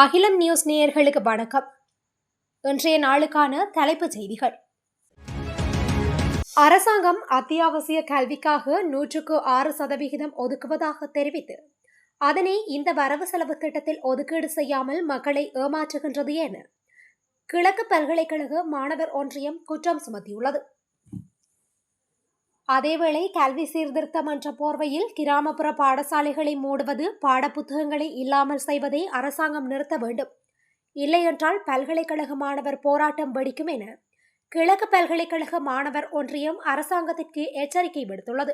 அகிலம் நியூஸ் நேயர்களுக்கு வணக்கம். இன்றைய நாளுக்கான தலைப்புச் செய்திகள். அரசாங்கம் அத்தியாவசிய கல்விக்காக நூற்றுக்கு ஆறு சதவிகிதம் ஒதுக்குவதாக தெரிவித்து அதனை இந்த வரவு செலவு திட்டத்தில் ஒதுக்கீடு செய்யாமல் மக்களை ஏமாற்றுகின்றது என கிழக்கு பல்கலைக்கழக மாணவர் ஒன்றியம் குற்றம் சுமத்தியுள்ளது. அதேவேளை கல்வி சீர்திருத்தம் என்ற போர்வையில் கிராமப்புற பாடசாலைகளை மூடுவது பாடப்புத்தகங்களை இல்லாமல் செய்வதை அரசாங்கம் நிறுத்த வேண்டும். இல்லையென்றால் பல்கலைக்கழக மாணவர் போராட்டம் வெடிக்கும் என கிழக்கு பல்கலைக்கழக மாணவர் ஒன்றியம் அரசாங்கத்திற்கு எச்சரிக்கை விடுத்துள்ளது.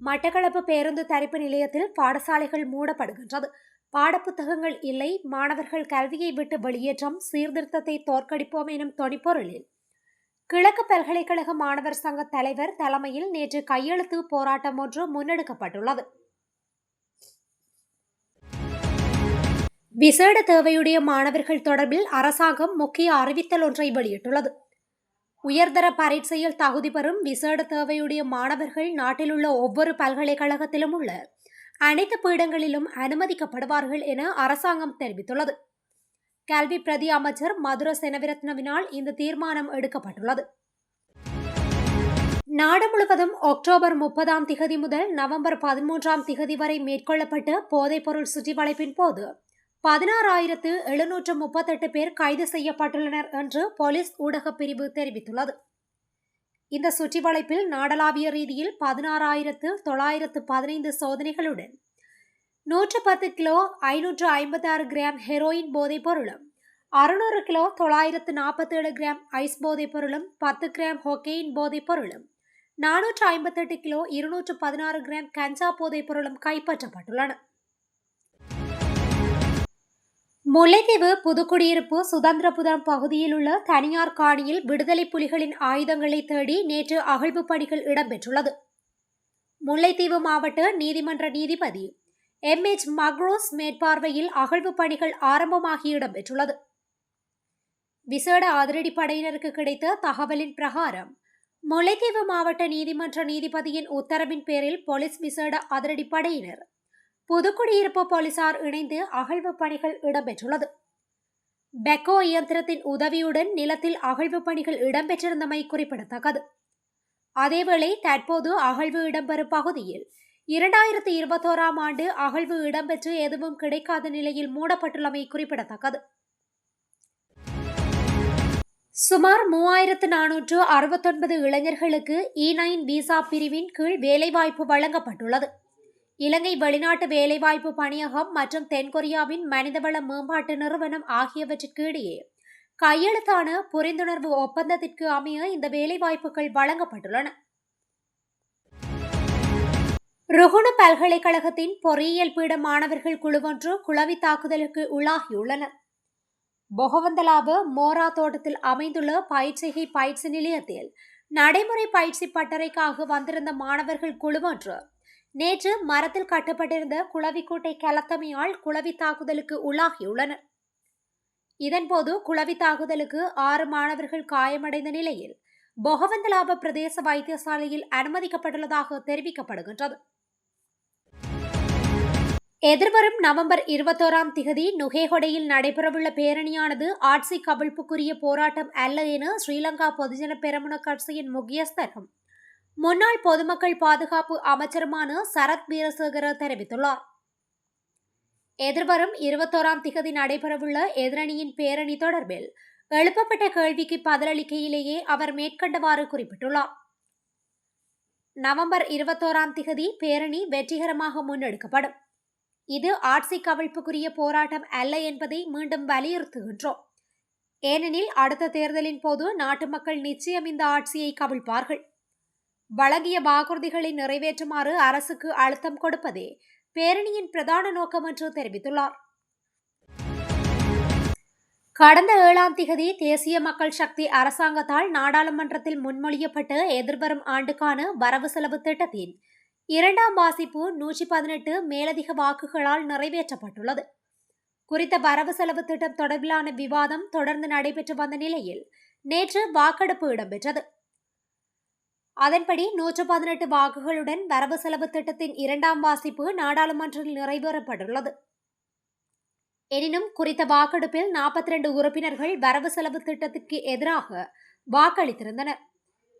மட்டக்களப்பு பேருந்து தரிப்பு நிலையத்தில் பாடசாலைகள் மூடப்படுகின்றது. பாடப்புத்தகங்கள் இல்லை மாணவர்கள் கல்வியை விட்டு வெளியேற்றம் சீர்திருத்தத்தை தோற்கடிப்போம் எனும் தொனிப்பொருளில் கிழக்கு பல்கலைக்கழக மாணவர் சங்க தலைவர் தலைமையில் நேற்று கையெழுத்து போராட்டம் ஒன்று முன்னெடுக்கப்பட்டுள்ளது. விசேட தேவையுடைய மாணவர்கள் தொடர்பில் அரசாங்கம் முக்கிய அறிவித்தல் ஒன்றை வெளியிட்டுள்ளது. உயர்தர பரீட்சையில் தகுதி பெறும் விசேட தேவையுடைய மாணவர்கள் நாட்டிலுள்ள ஒவ்வொரு பல்கலைக்கழகத்திலும் உள்ள அனைத்து பீடங்களிலும் அனுமதிக்கப்படுவார்கள் என அரசாங்கம் தெரிவித்துள்ளது. கல்வி பிரதி அமைச்சர் மதுர செனவிரத்னவினால் இந்த தீர்மானம் எடுக்கப்பட்டுள்ளது. நாடு முழுவதும் அக்டோபர் முப்பதாம் திகதி முதல் நவம்பர் பதிமூன்றாம் திகதி வரை மேற்கொள்ளப்பட்ட போதைப்பொருள் சுற்றிவளைப்பின் போது பதினாறாயிரத்து எழுநூற்று முப்பத்தெட்டு பேர் கைது செய்யப்பட்டுள்ளனர் என்று போலீஸ் ஊடகப் பிரிவு தெரிவித்துள்ளது. இந்த சுற்றிவளைப்பில் நாடளாவிய ரீதியில் பதினாறாயிரத்து தொள்ளாயிரத்து பதினைந்து சோதனைகளுடன் நூற்று பத்து கிலோ ஐநூற்று ஐம்பத்தாறு கிராம் ஹெரோயின் போதைப் பொருளும் அறுநூறு கிலோ தொள்ளாயிரத்து நாற்பத்தேழு கிராம் ஐஸ் போதைப் பொருளும் பத்து கிராம் ஹொக்கெயின் போதைப் பொருளும் நானூற்று ஐம்பத்தெட்டு கிலோ இருநூற்று பதினாறு கிராம் கஞ்சா போதைப் பொருளும் கைப்பற்றப்பட்டுள்ளன. முல்லைத்தீவு புதுக்குடியிருப்பு சுதந்திரபுரம் பகுதியில் உள்ள தனியார் காணியில் விடுதலை புலிகளின் ஆயுதங்களை தேடி நேற்று அகழ்வு பணிகள் இடம்பெற்றுள்ளது. முல்லைத்தீவு மாவட்ட நீதிமன்ற நீதிபதி எம் எச் மக்ரோஸ் மேற்பார்வையில் அகழ்வு பணிகள் ஆரம்பமாகி இடம்பெற்றுள்ளது. விசேட அதிரடி படையினருக்கு கிடைத்த தகவலின் பிரகாரம் முல்லைத்தீவு மாவட்ட நீதிமன்ற நீதிபதியின் உத்தரவின் பேரில் போலீஸ் விசேட அதிரடி படையினர் புதுக்குடியிருப்பு போலீசார் இணைந்து அகழ்வு பணிகள் இடம்பெற்றுள்ளது. பெக்கோ இயந்திரத்தின் உதவியுடன் நிலத்தில் அகழ்வு பணிகள் இடம்பெற்றிருந்தமை குறிப்பிடத்தக்கது. அதேவேளை தற்போது அகழ்வு இடம்பெறும் பகுதியில் இரண்டாயிரத்தி இருபத்தோராம் ஆண்டு அகழ்வு இடம்பெற்று எதுவும் கிடைக்காத நிலையில் மூடப்பட்டுள்ளமை குறிப்பிடத்தக்கது. சுமார் மூவாயிரத்து நானூற்று அறுபத்தொன்பது இளைஞர்களுக்கு இ நைன் விசா பிரிவின் கீழ் வேலைவாய்ப்பு வழங்கப்பட்டுள்ளது. இலங்கை வெளிநாட்டு வேலைவாய்ப்பு பணியகம் மற்றும் தென்கொரியாவின் மனிதவள மேம்பாட்டு நிறுவனம் ஆகியவற்றிற்கு இடையே கையெழுத்தான புரிந்துணர்வு ஒப்பந்தத்திற்கு அமைய இந்த வேலைவாய்ப்புகள் வழங்கப்பட்டுள்ளன. ருகுண பல்கலைக்கழகத்தின் பொறியியல் பீட மாணவர்கள் குழுவொன்று குளவி தாக்குதலுக்கு உள்ளாகியுள்ளனர். பொகவந்தலாப மோரா தோட்டத்தில் அமைந்துள்ள பயிற்சிகை பயிற்சி நிலையத்தில் நடைமுறை பயிற்சி பட்டறைக்காக வந்திருந்த மாணவர்கள் குழுவொன்று நேற்று மரத்தில் கட்டப்பட்டிருந்த குளவிக்கூட்டை கலத்தமையால் குளவி தாக்குதலுக்கு உள்ளாகியுள்ளனர். இதன்போது குளவி தாக்குதலுக்கு ஆறு மாணவர்கள் காயமடைந்த நிலையில் பொகவந்தலாப பிரதேச வைத்தியசாலையில் அனுமதிக்கப்பட்டுள்ளதாக தெரிவிக்கப்படுகின்றது. எதிர்வரும் நவம்பர் இருபத்தோராம் திகதி நுகேகொடையில் நடைபெறவுள்ள பேரணியானது ஆட்சி கவிழ்ப்புக்குரிய போராட்டம் அல்ல என ஸ்ரீலங்கா பொதுஜன பெரமுன கட்சியின் முக்கியஸ்தரும். முன்னாள் பொதுமக்கள் பாதுகாப்பு அமைச்சருமான சரத் வீரசேகர தெரிவித்துள்ளார். எதிர்வரும் இருபத்தோராம் திகதி நடைபெறவுள்ள எதிரணியின் பேரணி தொடர்பில் எழுப்பப்பட்ட கேள்விக்கு பதிலளிக்கையிலேயே அவர் மேற்கண்டவாறு குறிப்பிட்டுள்ளார். நவம்பர் இருபத்தோராம் திகதி பேரணி வெற்றிகரமாக முன்னெடுக்கப்படும். இது ஆட்சி கவிழ்ப்புக்குரிய போராட்டம் அல்ல என்பதை மீண்டும் வலியுறுத்துகின்றோம். ஏனெனில் அடுத்த தேர்தலின் போது நாட்டு மக்கள் நிச்சயம் இந்த ஆட்சியை கவிழ்ப்பார்கள். வழங்கிய வாக்குறுதிகளை நிறைவேற்றுமாறு அரசுக்கு அழுத்தம் கொடுப்பதே பேரணியின் பிரதான நோக்கம் என்று தெரிவித்துள்ளார். கடந்த ஏழாம் திகதி தேசிய மக்கள் சக்தி அரசாங்கத்தால் நாடாளுமன்றத்தில் முன்மொழியப்பட்டு எதிர்வரும் ஆண்டுக்கான வரவு செலவு திட்டத்தின் இரண்டாம் வாசிப்பு நூற்றி பதினெட்டு மேலதிக வாக்குகளால் நிறைவேற்றப்பட்டுள்ளது. குறித்த வரவு செலவு திட்டம் தொடர்பிலான விவாதம் தொடர்ந்து நடைபெற்று வந்த நிலையில் நேற்று வாக்கெடுப்பு இடம்பெற்றது. அதன்படி நூற்று பதினெட்டு வாக்குகளுடன் வரவு செலவு திட்டத்தின் இரண்டாம் வாசிப்பு நாடாளுமன்றத்தில் நிறைவேறப்பட்டுள்ளது. எனினும் குறித்த வாக்கெடுப்பில் நாற்பத்தி ரெண்டு உறுப்பினர்கள் வரவு செலவு திட்டத்திற்கு எதிராக வாக்களித்திருந்தனர்.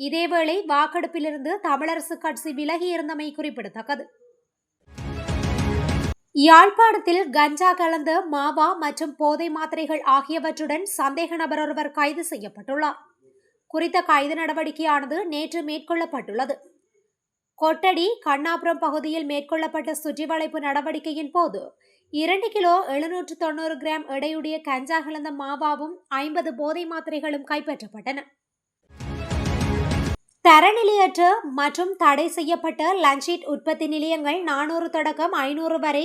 இதேவேளை வாக்கெடுப்பிலிருந்து தமிழரசு கட்சி விலகியிருந்தமை குறிப்பிடத்தக்கது. யாழ்ப்பாணத்தில் கஞ்சா கலந்த மாவா மற்றும் போதை மாத்திரைகள் ஆகியவற்றுடன் சந்தேக நபர் ஒருவர் கைது செய்யப்பட்டுள்ளார். குறித்த கைது நடவடிக்கையானது நேற்று மேற்கொள்ளப்பட்டுள்ளது. கொட்டடி கண்ணாபுரம் பகுதியில் மேற்கொள்ளப்பட்ட சுற்றிவளைப்பு நடவடிக்கையின் போது இரண்டு கிலோ எழுநூற்று தொண்ணூறு கிராம் எடையுடைய கஞ்சா கலந்த மாவாவும் ஐம்பது போதை மாத்திரைகளும் கைப்பற்றப்பட்டன. தரநிலையற்ற மற்றும் தடை செய்யப்பட்ட லஞ்சீட் உற்பத்தி நிலையங்கள் நானூறு தொடக்கம் ஐநூறு வரை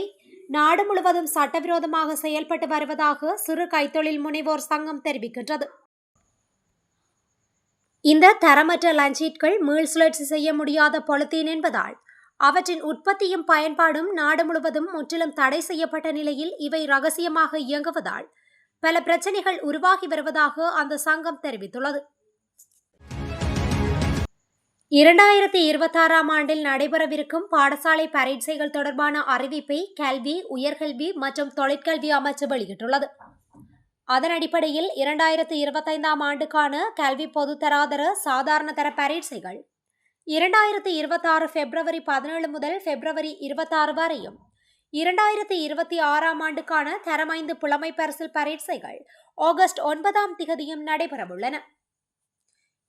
நாடு முழுவதும் சட்டவிரோதமாக செயல்பட்டு வருவதாக சிறு கைத்தொழில் முனைவோர் சங்கம் தெரிவிக்கின்றது. இந்த தரமற்ற லஞ்சீட்கள் மீள் சுழற்சி செய்ய முடியாத பொலித்தீன் என்பதால் அவற்றின் உற்பத்தியும் பயன்பாடும் நாடு முழுவதும் முற்றிலும் தடை செய்யப்பட்ட நிலையில் இவை ரகசியமாக இயங்குவதால் பல பிரச்சனைகள் உருவாகி வருவதாக அந்த சங்கம் தெரிவித்துள்ளது. இரண்டாயிரத்தி இருபத்தாறாம் ஆண்டில் நடைபெறவிருக்கும் பாடசாலை பரீட்சைகள் தொடர்பான அறிவிப்பை கல்வி உயர்கல்வி மற்றும் தொழிற்கல்வி அமைச்சு வெளியிட்டுள்ளது. அதன் அடிப்படையில் இரண்டாயிரத்தி இருபத்தைந்தாம் ஆண்டுக்கான கல்வி பொதுத்தராதர சாதாரண தர பரீட்சைகள் இரண்டாயிரத்தி இருபத்தாறு பிப்ரவரி பதினேழு முதல் பிப்ரவரி இருபத்தாறு வரையும் இரண்டாயிரத்தி இருபத்தி ஆறாம் ஆண்டுக்கான தரமைந்து புலமை பரிசில் பரீட்சைகள் ஆகஸ்ட் ஒன்பதாம் திகதியும் நடைபெறவுள்ளன.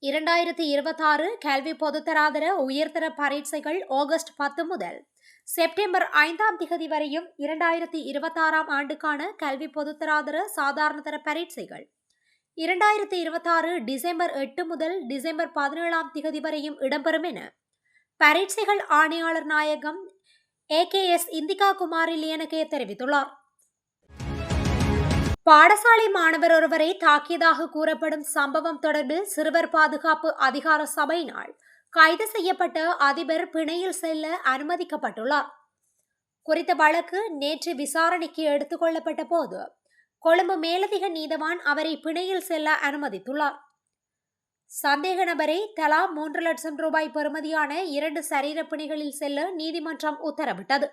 இரண்டாயிரத்தி இருபத்தாறு கல்வி பொதுத்தராதர உயர்தர பரீட்சைகள் ஆகஸ்ட் பத்து முதல். செப்டம்பர் ஐந்தாம் திகதி வரையும் இரண்டாயிரத்தி இருபத்தாறாம் ஆண்டுக்கான கல்வி பொதுத்தராதர சாதாரணதர பரீட்சைகள். இரண்டாயிரத்தி இருபத்தாறு டிசம்பர் எட்டு முதல் டிசம்பர் பதினேழாம் திகதி வரையும் இடம்பெறும் என. பரீட்சைகள் ஆணையாளர் நாயகம் A K S Indika Kumari Liyanage தெரிவித்துள்ளார். பாடசாலை மாணவர் ஒருவரை தாக்கியதாக கூறப்படும் சம்பவம் தொடர்பில் சிறுவர் பாதுகாப்பு அதிகார சபையினால் கைது செய்யப்பட்ட அதிபர் பிணையில் செல்ல அனுமதிக்கப்பட்டுள்ளார். குறித்த வழக்கு நேற்று விசாரணைக்கு எடுத்துக் கொள்ளப்பட்ட போது கொழும்பு மேலதிக நீதவான் அவரை பிணையில் செல்ல அனுமதித்துள்ளார். சந்தேக நபரை தலா மூன்று லட்சம் ரூபாய் பெறுமதியான இரண்டு சரீர பிணைகளில் செல்ல நீதிமன்றம் உத்தரவிட்டது.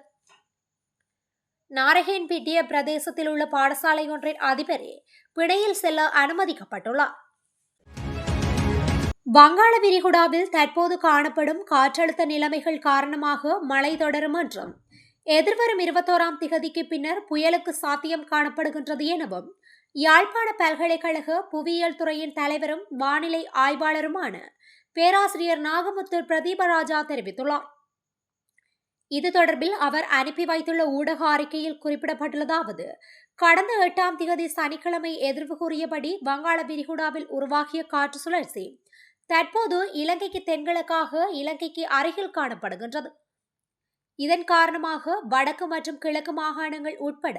நாரகேன்பிட்டிய பிரதேசத்தில் உள்ள பாடசாலை ஒன்றின் அதிபரே பிணையில் செல்ல அனுமதிக்கப்பட்டுள்ளார். வங்காள விரிகுடாவில் தற்போது காணப்படும் காற்றழுத்த நிலைமைகள் காரணமாக மழை தொடரும் என்றும் எதிர்வரும் இருபத்தோராம் திகதிக்கு பின்னர் புயலுக்கு சாத்தியம் காணப்படுகின்றது எனவும் யாழ்ப்பாண பல்கலைக்கழக புவியியல் துறையின் தலைவரும் வானிலை ஆய்வாளருமான பேராசிரியர் நாகமுத்து பிரதீபராஜா தெரிவித்துள்ளார். இது தொடர்பில் அவர் அனுப்பி வைத்துள்ள ஊடக அறிக்கையில் குறிப்பிடப்பட்டுள்ளதாவது கடந்த எட்டாம் திகதி சனிக்கிழமை எதிர்வு கூறியபடி வங்காள விரிகுடாவில் உருவாகிய காற்று சுழற்சி தற்போது இலங்கைக்கு தென்கிழக்காக இலங்கைக்கு அருகில் காணப்படுகின்றது. இதன் காரணமாக வடக்கு மற்றும் கிழக்கு மாகாணங்கள் உட்பட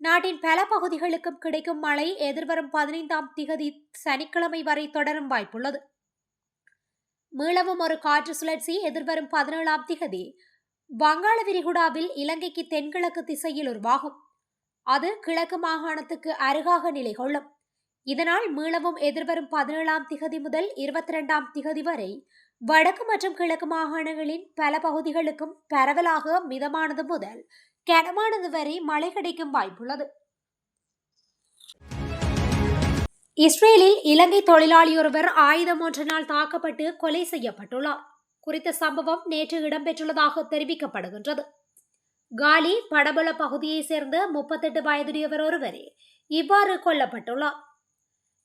நாட்டின் பல பகுதிகளுக்கும் கிடைக்கும் மழை எதிர்வரும் பதினைந்தாம் திகதி சனிக்கிழமை வரை தொடரும் வாய்ப்புள்ளது. மீளவும் ஒரு காற்று சுழற்சி எதிர்வரும் பதினேழாம் திகதி வங்காள விரிகுடாவில் இலங்கைக்கு தென்கிழக்கு திசையில் உருவாகும். அது கிழக்கு மாகாணத்துக்கு அருகாக நிலை கொள்ளும் இதனால் மீளவும் எதிர்வரும் பதினேழாம் திகதி முதல் இருபத்தி ரெண்டாம் திகதி வரை வடக்கு மற்றும் கிழக்கு மாகாணங்களின் பல பகுதிகளுக்கும் பரவலாக மிதமானது முதல் கனமானது வரை மழை கிடைக்கும் வாய்ப்புள்ளது. இஸ்ரேலில் இலங்கை தொழிலாளியொருவர் ஆயுதம் ஒன்றினால் தாக்கப்பட்டு கொலை செய்யப்பட்டுள்ளார். குறித்த சம்பவம் நேற்று இடம்பெற்றுள்ளதாக தெரிவிக்கப்படுகின்றது. காலி படபல பகுதியைச் சேர்ந்த முப்பத்தெட்டு வயதுடையவர் ஒருவரே இவ்வாறு கொல்லப்பட்டுள்ளார்.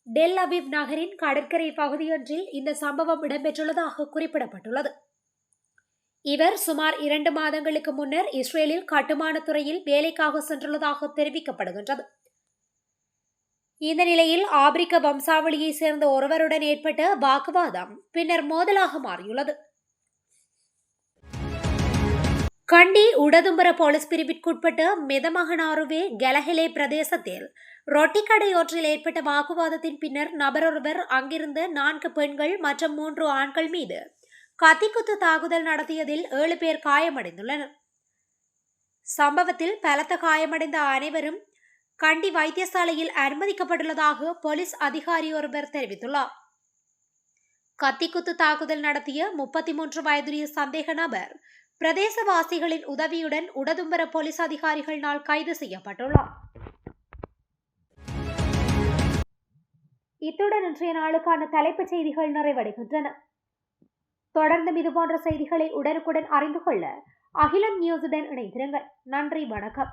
டெல் அபிப் நகரின் கடற்கரை பகுதியொன்றில் இந்த சம்பவம் இடம்பெற்றுள்ளதாக குறிப்பிடப்பட்டுள்ளது. இவர் சுமார் இரண்டு மாதங்களுக்கு முன்னர் இஸ்ரேலில் கட்டுமான துறையில் வேலைக்காக சென்றுள்ளதாக தெரிவிக்கப்படுகின்றது. இந்த நிலையில் ஆப்பிரிக்க வம்சாவளியைச் சேர்ந்த ஒருவருடன் ஏற்பட்ட வாக்குவாதம் பின்னர் மோதலாக மாறியுள்ளது. கண்டி உடதும்பர போலீஸ் பிரிவிற்குட்பட்ட மெதமகனாருவே கெலஹிலே பிரதேசத்தில். ரொட்டி ஏற்பட்ட வாக்குவாதத்தின் பின்னர் நபரொருவர் அங்கிருந்த நான்கு பெண்கள் மற்றும் மூன்று ஆண்கள் மீது கத்திக்குத்து தாக்குதல் நடத்தியதில் ஏழு பேர் காயமடைந்துள்ளனர். சம்பவத்தில் பலத்த காயமடைந்த அனைவரும் கண்டி வைத்தியசாலையில் அனுமதிக்கப்பட்டுள்ளதாக போலீஸ் அதிகாரி ஒருவர் தெரிவித்துள்ளார். கத்திக்குத்து தாக்குதல் நடத்திய முப்பத்தி மூன்று வயதுடைய சந்தேக நபர் பிரதேசவாசிகளின் உதவியுடன் உடதும்பர போலீஸ் அதிகாரிகளினால் கைது செய்யப்பட்டுள்ளார். இத்துடன் இன்றைய நாளுக்கான தலைப்புச் செய்திகள் நிறைவடைகின்றன. தொடர்ந்து இது போன்ற செய்திகளை உடனுக்குடன் அறிந்து கொள்ள அகிலம் நியூஸுடன் இணைந்திருங்கள். நன்றி வணக்கம்.